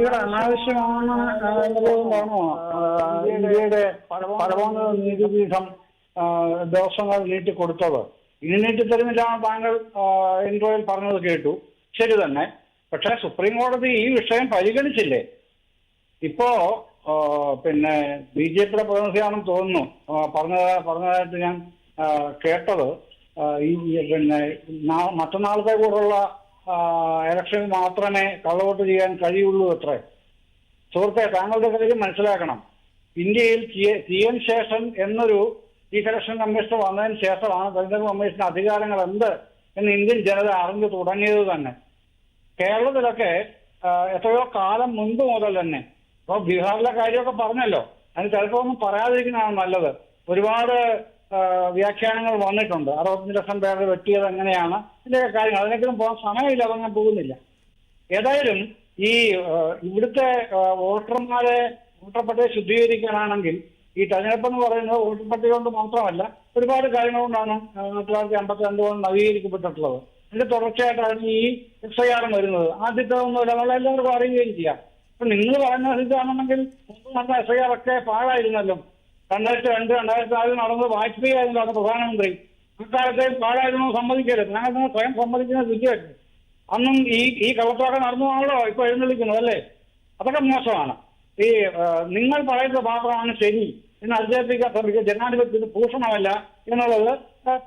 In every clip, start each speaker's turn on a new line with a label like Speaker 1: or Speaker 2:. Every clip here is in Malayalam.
Speaker 1: ഇന്ത്യയുടെ അനാവശ്യമാണ് എന്നുള്ളതുകൊണ്ടാണോ ആ, ഇന്ത്യയുടെ പരമോന്നത നീതിപീഠം ദിവസങ്ങൾ നീട്ടി കൊടുത്തത്. ഇനി നീട്ടി തരുന്നില്ല താങ്കൾ ഇൻട്രോയിൽ പറഞ്ഞത് കേട്ടു. ശരി തന്നെ. പക്ഷേ സുപ്രീം കോടതി ഈ വിഷയം പരിഗണിച്ചില്ലേ? ഇപ്പോ പിന്നെ ബി ജെ പിയുടെ പ്രതിനിധിയാണെന്ന് തോന്നുന്നു. പറഞ്ഞ പറഞ്ഞതായിട്ട് ഞാൻ കേട്ടത്. ഈ പിന്നെ മറ്റന്നാളത്തെ കൂടെയുള്ള ഇലക്ഷനിൽ മാത്രമേ കള്ളവോട്ട് ചെയ്യാൻ കഴിയുള്ളൂ അത്രേ. സുഹൃത്തെ താങ്കളുടെ കാര്യം മനസ്സിലാക്കണം. ഇന്ത്യയിൽ ടി എൻ ശേഷൻ എന്നൊരു ചീഫ് ഇലക്ഷൻ കമ്മീഷണർ വന്നതിന് ശേഷമാണ് തെരഞ്ഞെടുപ്പ് കമ്മീഷന്റെ അധികാരങ്ങൾ എന്ത് എന്ന് ഇന്ത്യൻ ജനത അറിഞ്ഞു തുടങ്ങിയത് തന്നെ. കേരളത്തിലൊക്കെ എത്രയോ കാലം മുൻപ് മുതൽ തന്നെ ഇപ്പൊ ബീഹാറിലെ കാര്യമൊക്കെ പറഞ്ഞല്ലോ. അതിന് ചിലപ്പോൾ ഒന്നും പറയാതിരിക്കുന്നതാണ് നല്ലത്. ഒരുപാട് വ്യാഖ്യാനങ്ങൾ വന്നിട്ടുണ്ട്. അറുപത്തഞ്ച് ലക്ഷം പേരെ വെട്ടിയത് എങ്ങനെയാണ് ഇതിന്റെ കാര്യങ്ങൾ. അതിനേക്കും പോകാൻ സമയമില്ല അതങ്ങനെ പോകുന്നില്ല. ഏതായാലും ഈ ഇവിടുത്തെ വോട്ടർമാരെ വോട്ടർ പട്ടിക ശുദ്ധീകരിക്കാനാണെങ്കിൽ ഈ തെരഞ്ഞെടുപ്പ് എന്ന് പറയുന്നത് വോട്ടർ പട്ടിക കൊണ്ട് മാത്രമല്ല ഒരുപാട് കാര്യങ്ങൾ കൊണ്ടാണ് ആയിരത്തി തൊള്ളായിരത്തി അമ്പത്തി രണ്ട് കൊണ്ട് നവീകരിക്കപ്പെട്ടിട്ടുള്ളത്. അതിന്റെ തുടർച്ചയായിട്ടാണ് ഈ എഫ് ഐ ആർ വരുന്നത്. ആദ്യത്തെ ഒന്നുമില്ല നമ്മൾ എല്ലാവർക്കും അറിയുകയും ചെയ്യാം. അപ്പൊ നിങ്ങൾ പറയുന്ന ഇതാണെന്നുണ്ടെങ്കിൽ മുമ്പ് നടന്ന എസ് ഐ ആർ ഒക്കെ പാഴായിരുന്നല്ലോ. രണ്ടായിരത്തി രണ്ട് രണ്ടായിരത്തി നാലിൽ നടന്നത് വാജ്പേയി ആയിരുന്നു അന്ന് പ്രധാനമന്ത്രി. അക്കാലത്തെ പാടായിരുന്നു സമ്മതിക്കരുത്. ഞങ്ങൾ സ്വയം സമ്മതിക്കുന്ന വിദ്യയല്ലേ അന്നും ഈ ഈ കള്ളത്തോടെ നടന്നതാണല്ലോ ഇപ്പൊ എഴുന്നള്ളിക്കുന്നത് അല്ലേ? അതൊക്കെ മോശമാണ്. ഈ നിങ്ങൾ പറയുന്നത് മാത്രമാണ് ശരി എന്ന് അധ്യാപിക്കാൻ ശ്രമിക്കുക ജനാധിപത്യത്തിന് ഭൂഷണമല്ല എന്നുള്ളത്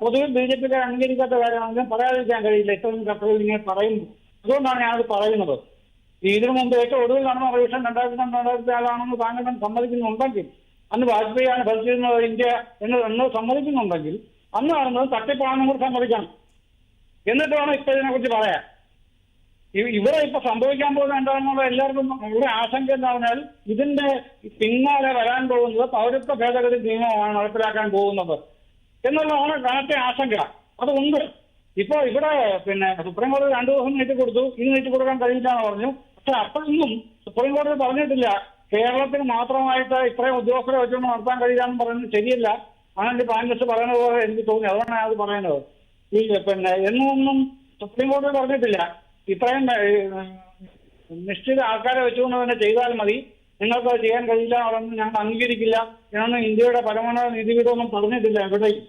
Speaker 1: പൊതുവിൽ പൊതുവെ ബി ജെ പിക്കാർ അംഗീകരിക്കാത്ത കാര്യമാണെങ്കിലും പറയാതിരിക്കാൻ കഴിയില്ല. ഇത്രയും കത്തുകൾ ഇങ്ങനെ പറയുന്നു. അതുകൊണ്ടാണ് ഞാനത് പറയുന്നത്. ഇതിനു മുമ്പ് ഏറ്റവും ഒടുവിൽ നടന്ന റിവിഷൻ രണ്ടായിരത്തി രണ്ട് രണ്ടായിരത്തി ആറാണെന്ന് താങ്കൾ സമ്മതിക്കുന്നുണ്ടെങ്കിൽ അന്ന് വാജ്പേയിയാണ് ഭരിച്ചിരുന്നത് ഇന്ത്യ എന്ന് എന്ന് സമ്മതിക്കുന്നുണ്ടെങ്കിൽ അന്ന് നടന്നത് തട്ടിപ്പാണെന്നും കൂടി സമ്മതിക്കണം. എന്നിട്ട് വേണം ഇപ്പൊ ഇതിനെ കുറിച്ച് പറയാൻ ഇവിടെ ഇപ്പൊ സംഭവിക്കാൻ പോകുന്ന എന്താണെന്നുള്ള എല്ലാവർക്കും ഇവിടെ ആശങ്ക എന്ന് പറഞ്ഞാൽ ഇതിന്റെ പിന്നാലെ വരാൻ പോകുന്നത് പൗരത്വ ഭേദഗതി നിയമമാണ് നടപ്പിലാക്കാൻ പോകുന്നത് എന്നുള്ളതാണ് കനത്തെ ആശങ്ക. അത് ഉണ്ട് ഇപ്പൊ ഇവിടെ പിന്നെ സുപ്രീം കോടതി രണ്ടു ദിവസം നീട്ടി കൊടുത്തു ഇനി നീട്ടി കൊടുക്കാൻ കഴിയില്ല എന്ന് പറഞ്ഞു. പക്ഷെ അപ്പോഴൊന്നും സുപ്രീം കോടതി പറഞ്ഞിട്ടില്ല. കേരളത്തിന് മാത്രമായിട്ട് ഇത്രയും ഉദ്യോഗസ്ഥരെ വെച്ചുകൊണ്ട് നടത്താൻ കഴിയില്ല എന്ന് പറയുന്നത് ശരിയല്ല. അങ്ങനെ പാനലിസ്റ്റ് പറയുന്നത് പോലെ എനിക്ക് തോന്നി. അതുകൊണ്ടാണ് അത് പറയുന്നത്. ഈ പിന്നെ എന്നൊന്നും സുപ്രീം കോടതി പറഞ്ഞിട്ടില്ല. ഇത്രയും നിശ്ചിത ആൾക്കാരെ വെച്ചുകൊണ്ട് തന്നെ ചെയ്താൽ മതി. നിങ്ങൾക്ക് അത് ചെയ്യാൻ കഴിയില്ല അതൊന്നും ഞങ്ങൾ അംഗീകരിക്കില്ല. എന്നൊന്നും ഇന്ത്യയുടെ പരമോന്നത നീതിപീഠമൊന്നും പറഞ്ഞിട്ടില്ല എവിടെയും.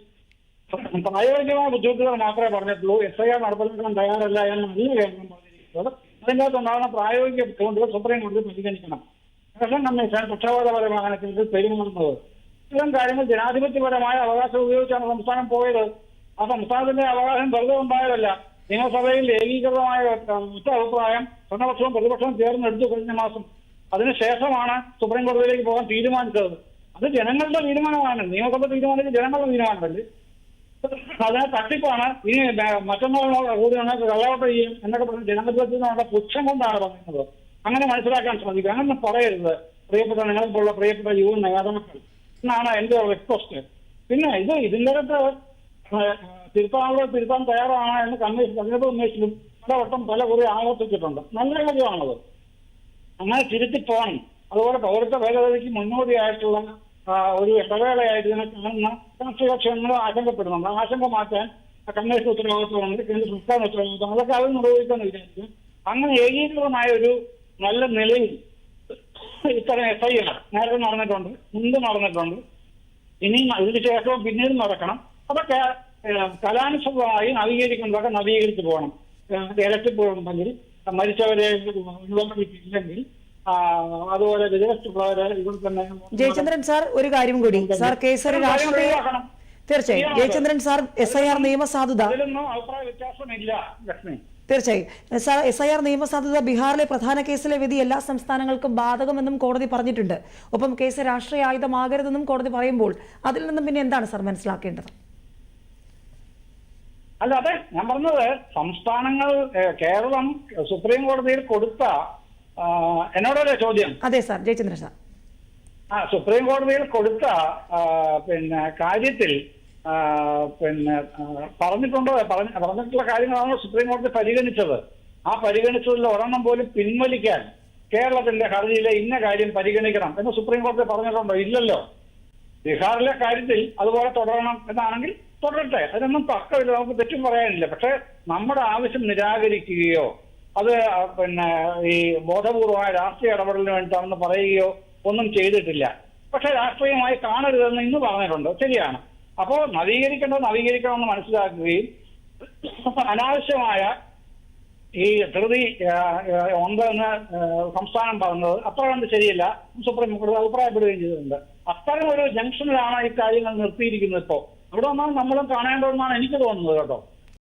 Speaker 1: പ്രായോഗികമായ ബുദ്ധിമുട്ടുകൾ മാത്രമേ പറഞ്ഞിട്ടുള്ളൂ. എസ് ഐ ആർ നടപ്പിലാക്കാൻ തയ്യാറല്ല എന്നല്ല കേന്ദ്രം പറഞ്ഞിരിക്കുന്നത്. അതിന്റെ അകത്തുണ്ടാകുന്ന പ്രായോഗിക ബുദ്ധിമുട്ടുകൾ സുപ്രീം കോടതി പരിഗണിക്കണം. ഇലക്ഷൻ നമ്മൾ പക്ഷപാതപരമാണ് കണക്കിൽ പെരുമാറുന്നത്. ഇത്തരം കാര്യങ്ങൾ ജനാധിപത്യപരമായ അവകാശം ഉപയോഗിച്ചാണ് സംസ്ഥാനം പോയത്. ആ സംസ്ഥാനത്തിന്റെ അവകാശം വെറുതെ ഉണ്ടായതല്ല. നിയമസഭയിൽ ഏകീകൃതമായ ഒറ്റ അഭിപ്രായം ഭരണപക്ഷവും പ്രതിപക്ഷവും ചേർന്ന് എടുത്തു കഴിഞ്ഞ മാസം അതിനുശേഷമാണ് സുപ്രീം കോടതിയിലേക്ക് പോകാൻ തീരുമാനിച്ചത്. അത് ജനങ്ങളുടെ തീരുമാനമാണ്. നിയമസഭ തീരുമാനിച്ച ജനങ്ങളുടെ തീരുമാനമല്ലേ? അതിനെ തട്ടിപ്പാണ്. ഇനി മറ്റൊന്നാളോട് കൂടി ഞങ്ങൾക്ക് കള്ളവോട്ട് ചെയ്യും എന്നൊക്കെ പറഞ്ഞ് ജനാധിപത്യത്തിനുള്ള പുച്ഛം കൊണ്ടാണ് പറയുന്നത്. അങ്ങനെ മനസ്സിലാക്കാൻ ശ്രമിക്കുക. അങ്ങനെ പറയരുത്. പ്രിയപ്പെട്ട നിങ്ങൾക്കുള്ള പ്രിയപ്പെട്ട യുവ നേതാക്കൾ എന്നാണ് എന്റെ റിക്വസ്റ്റ് പിന്നെ ഇത് ഇതിന്റെ അകത്ത് തിരുത്താനുള്ള തിരുത്താൻ തയ്യാറാണ് എന്ന് കമ്മീഷൻ തെരഞ്ഞെടുപ്പ് കമ്മീഷനും പലവട്ടം പല കുറി ആവർത്തിച്ചിട്ടുണ്ട്. നല്ല കാര്യമാണത്. അങ്ങനെ തിരുത്തി പോകണം. അതുപോലെ പൗരത്വ ഭേദഗതിക്ക് മുന്നോടിയായിട്ടുള്ള ഒരു ഇടവേളയായിട്ട് ഇതിനെ കാണുന്ന രാഷ്ട്രീയ കക്ഷികളും ആശങ്കപ്പെടുന്നുണ്ട്. ആശങ്ക മാറ്റാൻ കമ്മീഷൻ ഉത്തരവാദിത്വമുണ്ട് കേന്ദ്ര സംസ്ഥാന ഉത്തരവാദിത്വം. അതൊക്കെ അത് നിർവഹിക്കാൻ വിചാരിക്കും അങ്ങനെ ഏകീകൃതമായ ഒരു നല്ല നിലയിൽ ഇത്തരം എഫ് ഐ ആർ നേരത്തെ നടന്നിട്ടുണ്ട് മുമ്പ് നടന്നിട്ടുണ്ട്. ഇനിയും ഇതിന് ശേഷവും പിന്നീട് നടക്കണം. അതൊക്കെ കലാനുസൃതമായി നവീകരിക്കുന്നതൊക്കെ നവീകരിച്ചു പോകണം. ഇലക്ട്രിക് പോകണമെങ്കിൽ മരിച്ചവരെ ഇല്ലെങ്കിൽ അതുപോലെ വിദേശത്തുള്ളവരെ ഇവിടെ തന്നെ
Speaker 2: ജയചന്ദ്രൻ സാർ ഒരു കാര്യം കൂടി. സാർ കേസരി രാഷ്ട്രീയ
Speaker 1: ഒഴിവാക്കണം.
Speaker 2: തീർച്ചയായും. Jayachandran sir S I R നിയമസാധുത.
Speaker 1: അഭിപ്രായ വ്യത്യാസമില്ല ലക്ഷ്മി.
Speaker 2: തീർച്ചയായും. സാർ എസ് ഐ ആർ നിയമസാധുത ബീഹാറിലെ പ്രധാന കേസിലെ വിധി എല്ലാ സംസ്ഥാനങ്ങൾക്കും ബാധകമെന്നും കോടതി പറഞ്ഞിട്ടുണ്ട്. ഒപ്പം കേസ് രാഷ്ട്രീയ ആയുധമാകരുതെന്നും കോടതി പറയുമ്പോൾ അതിൽ നിന്നും പിന്നെ എന്താണ് സാർ മനസ്സിലാക്കേണ്ടത്?
Speaker 1: അല്ല അതെ ഞാൻ പറഞ്ഞത് സംസ്ഥാനങ്ങൾ കേരളം സുപ്രീം കോടതിയിൽ കൊടുത്ത എന്നോടല്ലേ ചോദ്യം?
Speaker 2: അതെ സാർ ജയചന്ദ്രൻ സാർ.
Speaker 1: ആ സുപ്രീം കോടതിയിൽ കൊടുത്ത പിന്നെ കാര്യത്തിൽ പിന്നെ പറഞ്ഞിട്ടുണ്ടോ? പറഞ്ഞ പറഞ്ഞിട്ടുള്ള കാര്യങ്ങളാണോ സുപ്രീം കോടതി പരിഗണിച്ചത്? ആ പരിഗണിച്ചതിൽ ഒരെണ്ണം പോലും പിൻവലിക്കാൻ കേരളത്തിന്റെ ഹർജിയിലെ ഇന്ന കാര്യം പരിഗണിക്കണം എന്ന് സുപ്രീം കോടതി പറഞ്ഞിട്ടുണ്ടോ? ഇല്ലല്ലോ. ബീഹാറിലെ കാര്യത്തിൽ അതുപോലെ തുടരണം എന്നാണെങ്കിൽ തുടരട്ടെ. അതിനൊന്നും തർക്കമില്ല. നമുക്ക് തെറ്റും പറയാനില്ല. പക്ഷെ നമ്മുടെ ആവശ്യം നിരാകരിക്കുകയോ അത് പിന്നെ ഈ ബോധപൂർവമായ രാഷ്ട്രീയ ഇടപെടലിന് വേണ്ടിയിട്ടാണെന്ന് പറയുകയോ ഒന്നും ചെയ്തിട്ടില്ല. പക്ഷെ രാഷ്ട്രീയമായി കാണരുതെന്ന് ഇന്ന് പറഞ്ഞിട്ടുണ്ട്. ശരിയാണ്. അപ്പോൾ നവീകരിക്കേണ്ടത് നവീകരിക്കണമെന്ന് മനസ്സിലാക്കുകയും അനാവശ്യമായ ഈ ധൃതി ഉണ്ടെന്ന് സംസ്ഥാനം പറഞ്ഞത് അത്ര കണ്ട് ശരിയല്ല സുപ്രീം കോടതി അഭിപ്രായപ്പെടുകയും ചെയ്തിട്ടുണ്ട്. അത്തരം ഒരു ജംഗ്ഷനിലാണ് ഈ കാര്യങ്ങൾ നിർത്തിയിരിക്കുന്നത് ഇപ്പോ അവിടെ വന്നാൽ നമ്മളും കാണേണ്ടതെന്നാണ് എനിക്ക് തോന്നുന്നത് കേട്ടോ.